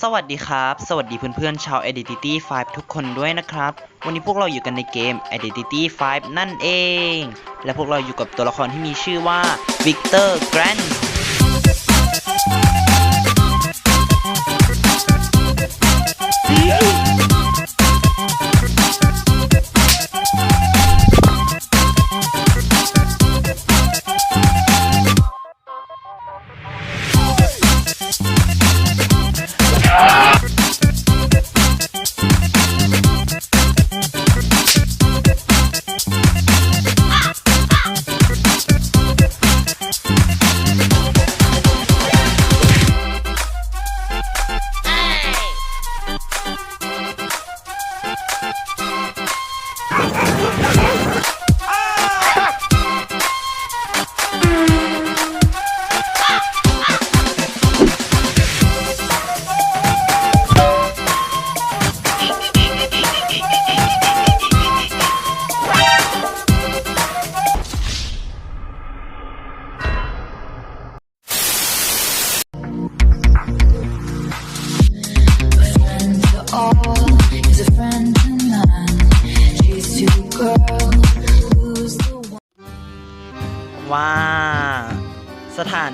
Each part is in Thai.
สวัสดีครับ สวัสดีเพื่อนๆชาว Identity 5 ทุกคนด้วยนะครับ วันนี้พวกเราอยู่กันในเกม Identity 5 นั่นเอง และพวกเราอยู่กับตัวละครที่มีชื่อว่า Victor Grant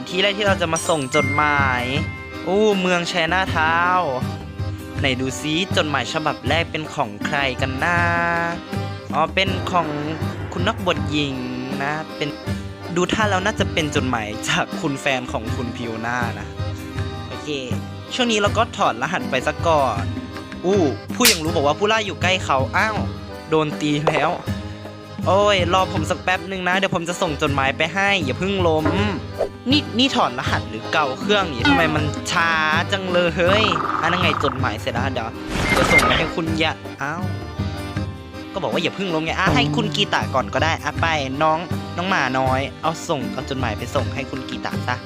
ที่แรกที่เราจะมาส่งจดหมายอู้เมืองแชน่าเท้าไหนดูซิจดหมายฉบับแรกเป็นของใครกันนะอ๋อเป็นของคุณนักบทหญิงนะเป็นดูท่าแล้วน่าจะเป็นจดหมายจากคุณแฟนของคุณพิวน่านะโอเค ช่วงนี้เราก็ถอดรหัสไปซะก่อน อู้ ผู้ยังรู้บอกว่าผู้ล่าอยู่ใกล้เขา อ้าว โดนตีแล้ว โอ้ย รอผมสักแป๊บหนึ่งนะ เดี๋ยวผมจะส่งจดหมายไปให้ อย่าเพิ่งล้ม นี่นี่ถอดรหัสหรือเก่าเครื่องนี่ทำไมมันช้าจังเลยเฮ้ยอันนั้นไงจดหมายเสร็จแล้วเดี๋ยวเดี๋ยวส่งไปให้คุณยะอ้าวก็บอกว่าอย่าเพิ่งลงไงอะให้คุณกีตาก่อนก็ได้อะไปน้องน้องหมาน้อย เอาส่งเอาจดหมายไปส่งให้คุณกีตาซะ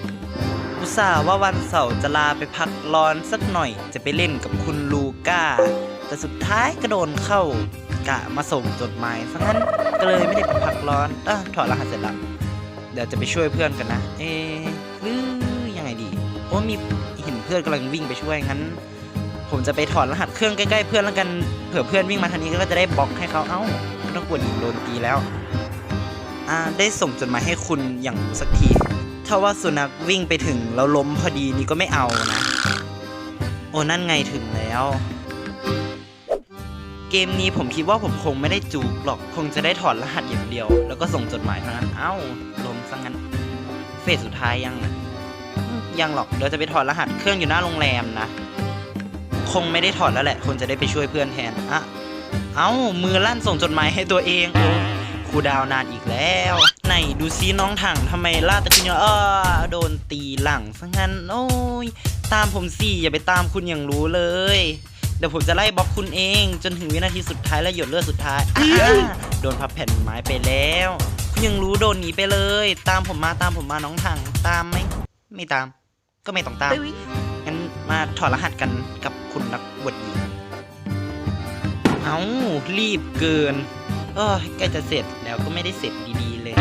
อุตส่าห์ว่าวันเสาร์จะลาไปพักร้อนสักหน่อย จะไปเล่นกับคุณลูก้า แต่สุดท้ายก็โดนเข้ากะมาส่งจดหมายซะงั้น ก็เลยไม่ได้ไปพักร้อนอะถอดรหัสเสร็จแล้วเดี๋ยวจะไปช่วยเพื่อนกันนะ เอ๊หรือยังไงดีโอ้มีเห็นเพื่อนกำลังวิ่งไปช่วยงั้น ผมจะไปถอดรหัสเครื่องใกล้ๆเพื่อนแล้วกันเผื่อเพื่อนวิ่งมาทางนี้ก็จะได้บล็อกให้เขาเอ้าไม่ต้องกวนอีกโดนตีแล้วอ่าได้ส่งจดหมายให้คุณอย่างสักที ถ้าว่าสุนัขวิ่งไปถึงแล้วล้มพอดีนี่ก็ไม่เอานะ โอ้นั่นไงถึงแล้ว เกมนี้ผมคิดว่าผมคงไม่ได้จูบหรอก คงจะได้ถอดรหัสอย่างเดียว แล้วก็ส่งจดหมายเท่านั้น เอ้าลมซะงั้น เฟสสุดท้ายยังนะยังหรอก เดี๋ยวจะไปถอดรหัสเครื่องอยู่หน้าโรงแรมนะ คงไม่ได้ถอดแล้วแหละ คนจะได้ไปช่วยเพื่อนแทนอะเอ้า มือลั่นส่งจดหมายให้ตัวเองโอ้ครูดาวนานอีกแล้วไหนดูซิน้องถังทำไมล่าแต่คุณยังเออโดนตีหลังซะงั้น โอ้ย ตามผมสิอย่าไปตามคุณอย่างรู้เลย ดี๋ยวผมจะไล่บล็อกคุณเอง จนถึงวินาทีสุดท้ายและหยดเลือดสุดท้ายอ่าโดนพับแผ่นไม้ไปแล้ว คุณยังรู้โดนหนีไปเลย ตามผมมาตามผมมาน้องถังตามไหมไม่ตาม ก็ไม่ต้องตามงั้นมาถอดรหัสกันกับคุณนักบวชหญิงเอารีบเกินเออใกล้จะเสร็จแล้วก็ไม่ได้เสร็จดีๆเลย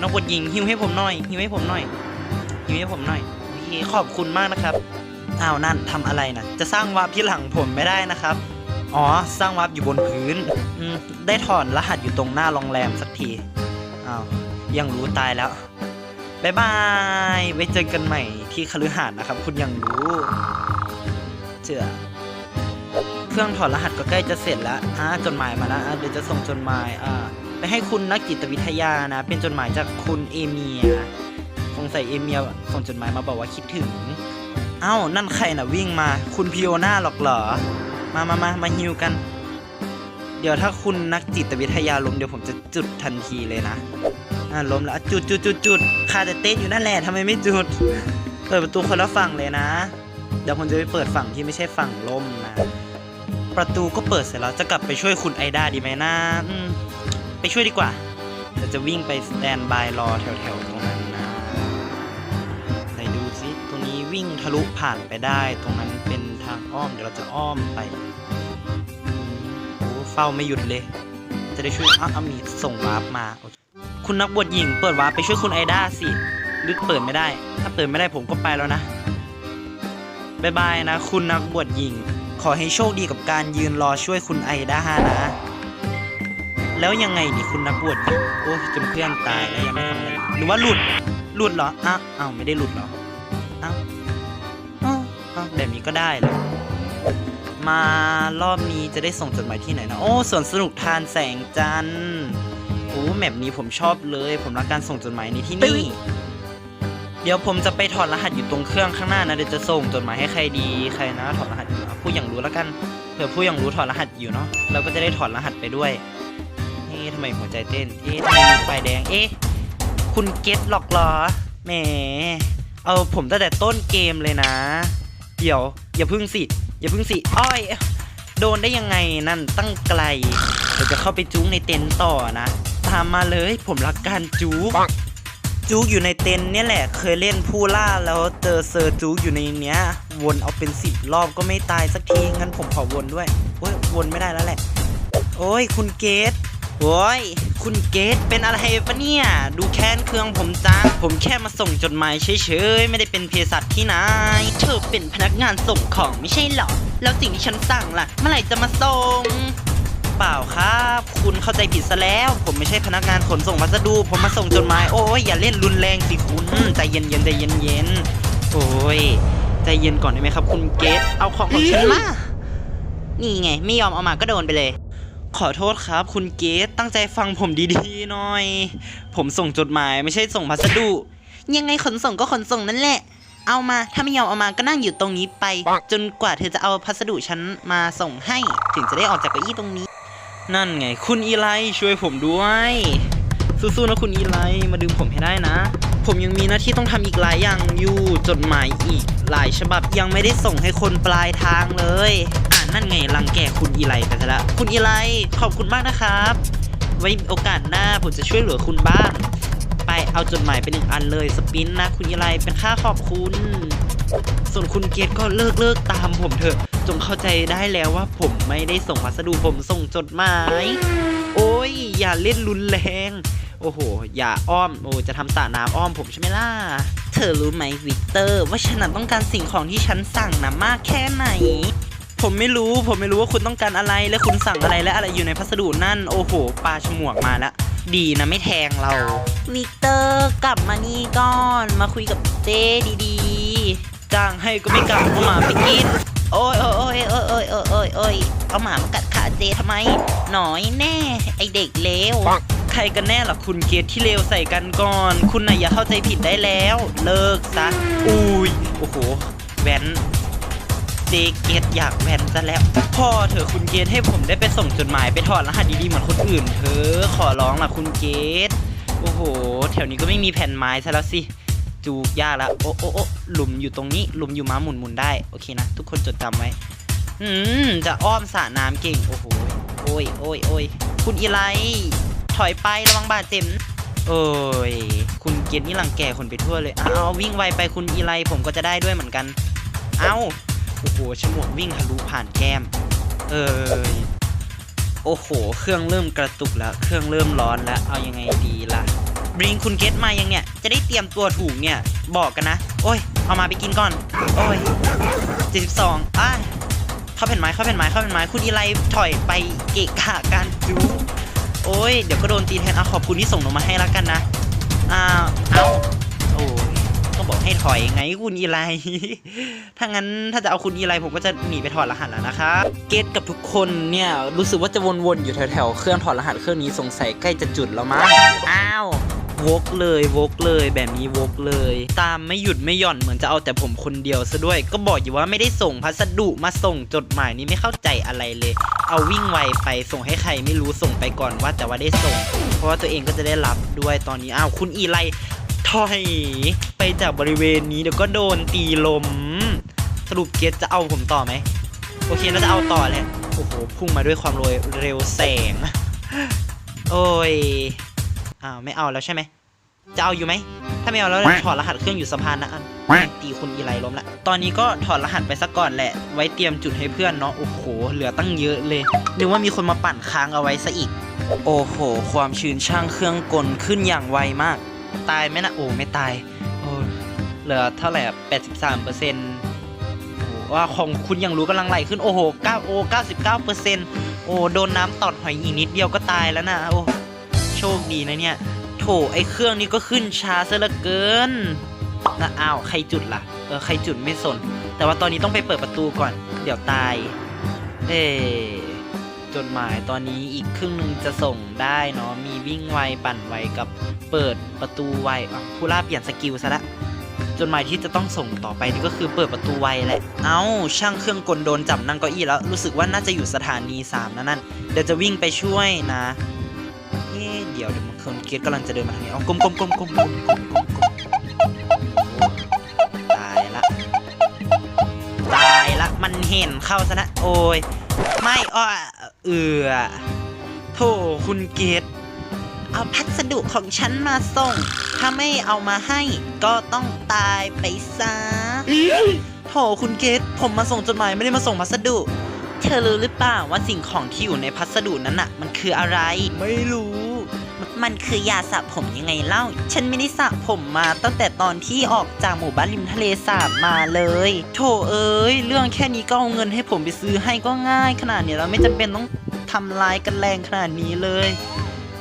นักบวชหญิงหิวให้ผมหน่อยหิวให้ผมหน่อยหิวให้ผมหน่อยโอเคขอบคุณมากนะครับ อ้าวนั่นทำอะไรนะจะสร้างวาร์ปที่หลังผมไม่ได้นะครับ อ๋อ สร้างวาร์ปอยู่บนพื้นอืมได้ถอนรหัสอยู่ตรงหน้าโรงแรมสักทีอ้าวยังรู้ตายแล้วบายบายไว้เจอกันใหม่ที่คฤหาสน์นะครับ คุณยังรู้เจือเครื่องถอดรหัสก็ใกล้จะเสร็จแล้วอ่าจดหมายมาแล้วอะเดี๋ยวจะส่งจดหมายอ่าไปให้คุณนักจิตวิทยานะ เป็นจดหมายจากคุณเอเมียสงสัยเอเมียส่งจดหมายมาบอกว่าคิดถึง เอ้า นั่นใครน่ะวิ่งมา คุณพิโอนาหรอกเหรอ มามามามาฮิวกัน เดี๋ยวถ้าคุณนักจิตวิทยาล้มเดี๋ยวผมจะจุดทันทีเลยนะอ่าล้มแล้วจุดจุดจุดจุดคาแต่เต้นอยู่นั่นแหละทำไมไม่จุด เปิดประตูคนละฝั่งเลยนะ เดี๋ยวผมจะไปเปิดฝั่งที่ไม่ใช่ฝั่งล่มนะ ประตูก็เปิดเสร็จแล้วจะกลับไปช่วยคุณไอดาดีไหมนะไปช่วยดีกว่าเดี๋ยวจะวิ่งไปสแตนบายรอแถวๆตรงนั้น ทะลุผ่านไปได้ ตรงนั้นเป็นทางอ้อมเดี๋ยวเราจะอ้อมไปอืมโอ้เฝ้าไม่หยุดเลย จะได้ช่วยอ้าวมีส่งวาร์ปมา คุณนักบวชหญิงเปิดวาร์ปไปช่วยคุณไอด้าสิหรือเปิดไม่ได้ ถ้าเปิดไม่ได้ผมก็ไปแล้วนะบายบายนะ คุณนักบวชหญิง ขอให้โชคดีกับการยืนรอช่วยคุณไอด้านะ แล้วยังไงนี่คุณนักบวชหญิงโอ้จนเพื่อนตายแล้วยังไม่ทำอะไรหรือว่าหลุดหลุดเหรออ้าวไม่ได้หลุดเหรอ ก็ได้เหรอมารอบนี้จะได้ส่งจดหมายที่ไหนนะ โอ้สวนสนุกทานแสงจันทร์โอ้แมปนี้ผมชอบเลย ผมรักการส่งจดหมายในที่นี่ เดี๋ยวผมจะไปถอดรหัสอยู่ตรงเครื่องข้างหน้านะเดี๋ยวจะส่งจดหมายให้ใครดีใครนะถอดรหัสอยู่อะผู้อย่างรู้แล้วกันเผื่อผู้อย่างรู้ถอดรหัสอยู่เนาะเราก็จะได้ถอดรหัสไปด้วยเอ๊ะทำไมหัวใจเต้นเอ๊ะทำไมมีไฟแดงเอ๊ะคุณเก็ตหรอกเหรอแหมเอาผมตั้งแต่ต้นเกมเลยนะ เดี๋ยว อย่าพึ่งสิ อย่าพึ่งสิอ้อย โดนได้ยังไงนั่นตั้งไกลเดี๋ยวจะเข้าไปจู๊กในเต็นท์ต่อนะ ตามมาเลยผมรักการจู๊กจู๊กอยู่ในเต็นท์เนี่ยแหละ เคยเล่นผู้ล่าแล้วเจอเซอร์จู๊กอยู่ในเนี้ย วนเอาเป็นสิบรอบก็ไม่ตายสักทีงั้นผมขอวนด้วยโอ้ยวนไม่ได้แล้วแหละ โอ้ยคุณเกต โอ้ย คุณเกตเป็นอะไรปะเนี่ย ดูแค้นเคืองผมจัง ผมแค่มาส่งจดหมายเฉยๆ ไม่ได้เป็นเภสัชที่ไหนเธอเป็นพนักงานส่งของไม่ใช่หรอ แล้วสิ่งที่ฉันสั่งล่ะ เมื่อไหร่จะมาส่ง เปล่าครับ คุณเข้าใจผิดซะแล้ว ผมไม่ใช่พนักงานขนส่งพัสดุ ผมมาส่งจดหมาย โอ้ยอย่าเล่นรุนแรงสิคุณใจเย็นๆใจเย็นๆโอ้ยใจเย็นก่อนได้ไหมครับ คุณเกตเอาของของฉันมา นี่ไง ไม่ยอมเอามาก็โดนไปเลย ขอโทษครับ คุณเกตตั้งใจฟังผมดีๆหน่อย ผมส่งจดหมายไม่ใช่ส่งพัสดุ ยังไงขนส่งก็ขนส่งนั่นแหละ เอามาถ้าไม่ยอมเอามาก็นั่งอยู่ตรงนี้ไป จนกว่าเธอจะเอาพัสดุฉันมาส่งให้ ถึงจะได้ออกจากเก้าอี้ตรงนี้ นั่นไง คุณอีไลช่วยผมด้วย สู้ๆนะคุณอีไลมาดึงผมให้ได้นะ ผมยังมีหน้าที่ต้องทำอีกหลายอย่างอยู่จดหมายอีก หลายฉบับยังไม่ได้ส่งให้คนปลายทางเลยอ่า นนั่นไงรังแกคุณอีไลไปซะละคุณอีไลขอบคุณมากนะครับ ไว้โอกาสหน้าผมจะช่วยเหลือคุณบ้าง ไปเอาจดหมายไปหนึ่งอันเลยสปินนะ คุณอีไลเป็นค่าขอบคุณ ส่วนคุณเกตก็เลิกเลิกตามผมเถอะ จงเข้าใจได้แล้วว่าผมไม่ได้ส่งพัสดุผมส่งจดหมาย โอ้ยอย่าเล่นรุนแรง โอ้โห อย่าอ้อมโอ้จะทำสระน้ำอ้อมผมใช่ไหมล่ะเธอรู้ไหมวิกเตอร์ ว่าฉันนะต้องการสิ่งของที่ฉันสั่งนะมากแค่ไหน ผมไม่รู้ ผมไม่รู้ว่าคุณต้องการอะไร และคุณสั่งอะไรและอะไรอยู่ในพัสดุนั่น โอ้โห ปลาฉมวกมาแล้วดีนะไม่แทงเรา วิกเตอร์กลับมานี่ก่อน มาคุยกับเจ้ดีๆจ้างให้ก็ไม่กลับเอาหมาไปกินโอ้ยโอ้ยโอ้ยโอ้ยโอ้ยโอ้ยโอ้ยเอาหมามากัดขาเจทำไม หน่อยแน่ ไอเด็กเลวใครกันแน่ล่ะคุณเกตที่เลวใส่กันก่อน คุณน่ะอย่าเข้าใจผิดได้แล้ว เลิกซะอุ้ยโอ้โหแวน เจเกตอยากแวนซะแล้ว พ่อเถอะคุณเกตให้ผมได้ไปส่งจดหมายไปถอดรหัสดีๆเหมือนคนอื่นเถอะขอร้องล่ะคุณเกตโอ้โห แถวนี้ก็ไม่มีแผ่นไม้ซะแล้วสิจูกยากแล้วโอ้โอ้โอ้หลุมอยู่ตรงนี้ หลุมอยู่ม้าหมุนหมุนได้ โอเคนะ ทุกคนจดจำไว้ อืม จะอ้อมสระน้ำเก่ง โอ้โห โอ้ยโอ้ยโอ้ยคุณอีไลถอยไประวังบาดเจ็บโอ้ย คุณเกียรตินี่รังแกคนไปทั่วเลย เอาวิ่งไวไปคุณอีไลผมก็จะได้ด้วยเหมือนกัน เอา โอ้โหฉมวกวิ่งทะลุผ่านแก้ม เอ้ยโอ้โห เครื่องเริ่มกระตุกแล้ว เครื่องเริ่มร้อนแล้ว เอายังไงดีล่ะบริงคุณเกตมายังเนี่ย จะได้เตรียมตัวถูกเนี่ย บอกกันนะ โอ้ย เอามาไปกินก่อน โอ้ย72อะเข้าแผ่นไม้เข้าแผ่นไม้เข้าแผ่นไม้คุณอีไลถอยไปเกะกะการจูโอ้ย เดี๋ยวก็โดนตีแทนเอาขอบคุณที่ส่งหนูมาให้แล้วกันนะ อ้าว เอา ให้ถอยไงคุณอีไลถ้างั้นถ้าจะเอาคุณอีไลผมก็จะหนีไปถอดรหัสแล้วนะครับเกตกับทุกคนเนี่ยรู้สึกว่าจะวนๆอยู่แถวๆเครื่องถอดรหัสเครื่องนี้สงสัยใกล้จะจุดแล้วมั้งอ้าววกเลยวกเลยแบบนี้วกเลย ตามไม่หยุดไม่หย่อนเหมือนจะเอาแต่ผมคนเดียวซะด้วย ก็บอกอยู่ว่าไม่ได้ส่งพัสดุมาส่งจดหมายนี้ไม่เข้าใจอะไรเลย เอาวิ่งไวไปส่งให้ใครไม่รู้ส่งไปก่อนว่าแต่ว่าได้ส่ง เพราะว่าตัวเองก็จะได้รับด้วยตอนนี้อ้าวคุณอีไล ถอยไปจากบริเวณนี้เดี๋ยวก็โดนตีลม สรุปเกตจะเอาผมต่อไหม โอเคแล้วจะเอาต่อแหละ โอ้โห พุ่งมาด้วยความเร็วแสง โอ้ย อ้าวไม่เอาแล้วใช่ไหม จะเอาอยู่ไหม ถ้าไม่เอาแล้วถอดรหัสเครื่องอยู่สะพานนะอันตีคุณอีไลล้มละ ตอนนี้ก็ถอดรหัสไปซะก่อนแหละ ไว้เตรียมจุดให้เพื่อนเนาะ โอ้โห เหลือตั้งเยอะเลย นึกว่ามีคนมาปั่นค้างเอาไว้ซะอีก โอ้โห ความชื้นช่างเครื่องกลขึ้นอย่างไวมาก ตายไหมนะโอ้ไม่ตายโอ้เหลือเท่าไหร่อะ83เปอร์เซ็นต์โอ้ว่าของคุณยังรู้กำลังไหลขึ้นโอ้โห9โอ้99เก้าเปอร์เซ็นต์โอ้โดนน้ำตอดหอยอีกนิดเดียวก็ตายแล้วนะโอ้โชคดีนะเนี่ยโถไอเครื่องนี้ก็ขึ้นช้าซะเหลือเกินนะอ้าวใครจุดล่ะเออใครจุดไม่สน แต่ว่าตอนนี้ต้องไปเปิดประตูก่อน เดี๋ยวตาย เอ๊จดหมายตอนนี้อีกครึ่งหนึ่งจะส่งได้เนาะมีวิ่งไวปั่นไวกับ เปิดประตูไวผู้ล่าเปลี่ยนสกิลซะละจดหมายที่จะต้องส่งต่อไปนี่ก็คือเปิดประตูไวแหละ เอา้า ช่างเครื่องกลโดนจับนั่งก็อี้แล้ว รู้สึกว่าน่าจะอยู่สถานี3นั่นนั่น เดี๋ยวจะวิ่งไปช่วยนะ เฮ้เดี๋ยวเดี๋ยวมันคนเกตกำลังจะเดินมาทางนี้ เอากลมกลมกลมกลมกลมกลมกลมตายละ ตายละ มันเห็นเข้าซะนะ โอ้ย ไม่อ้อเอือโธ่คุณเกต เอาพัสดุของฉันมาส่ง ถ้าไม่เอามาให้ ก็ต้องตายไปซะโถคุณเกตผมมาส่งจดหมายไม่ได้มาส่งพัสดุ เธอรู้หรือเปล่าว่าสิ่งของที่อยู่ในพัสดุนั้นน่ะมันคืออะไร ไม่รู้ มันคือยาสระผมยังไงเล่า ฉันไม่ได้สระผมมาตั้งแต่ตอนที่ออกจากหมู่บ้านริมทะเลสาบมาเลย โถเอ้ย เรื่องแค่นี้ก็เอาเงินให้ผมไปซื้อให้ก็ง่าย ขนาดนี้แล้วไม่จำเป็นต้องทำลายกันแรงขนาดนี้เลย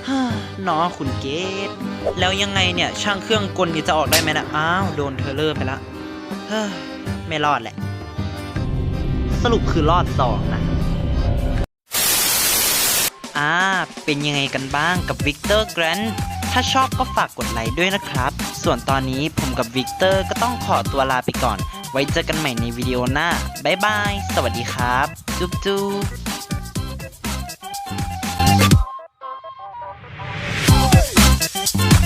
ฮ่านาะคุณเกตแล้วยังไงเนี่ยช่างเครื่องกลนี้จะออกได้ไหมนะอ้าวโดนเทเลอร์ไปละเฮ้ยไม่รอดแหละ สรุปคือรอดสองนะอ่าเป็นยังไงกันบ้างกับวิกเตอร์แกรนถ้าชอบก็ฝากกดไลค์ด้วยนะครับ ส่วนตอนนี้ผมกับวิกเตอร์ก็ต้องขอตัวลาไปก่อน ไว้เจอกันใหม่ในวิดีโอหน้า บ๊ายบาย สวัสดีครับ จุ๊บจุ๊บ you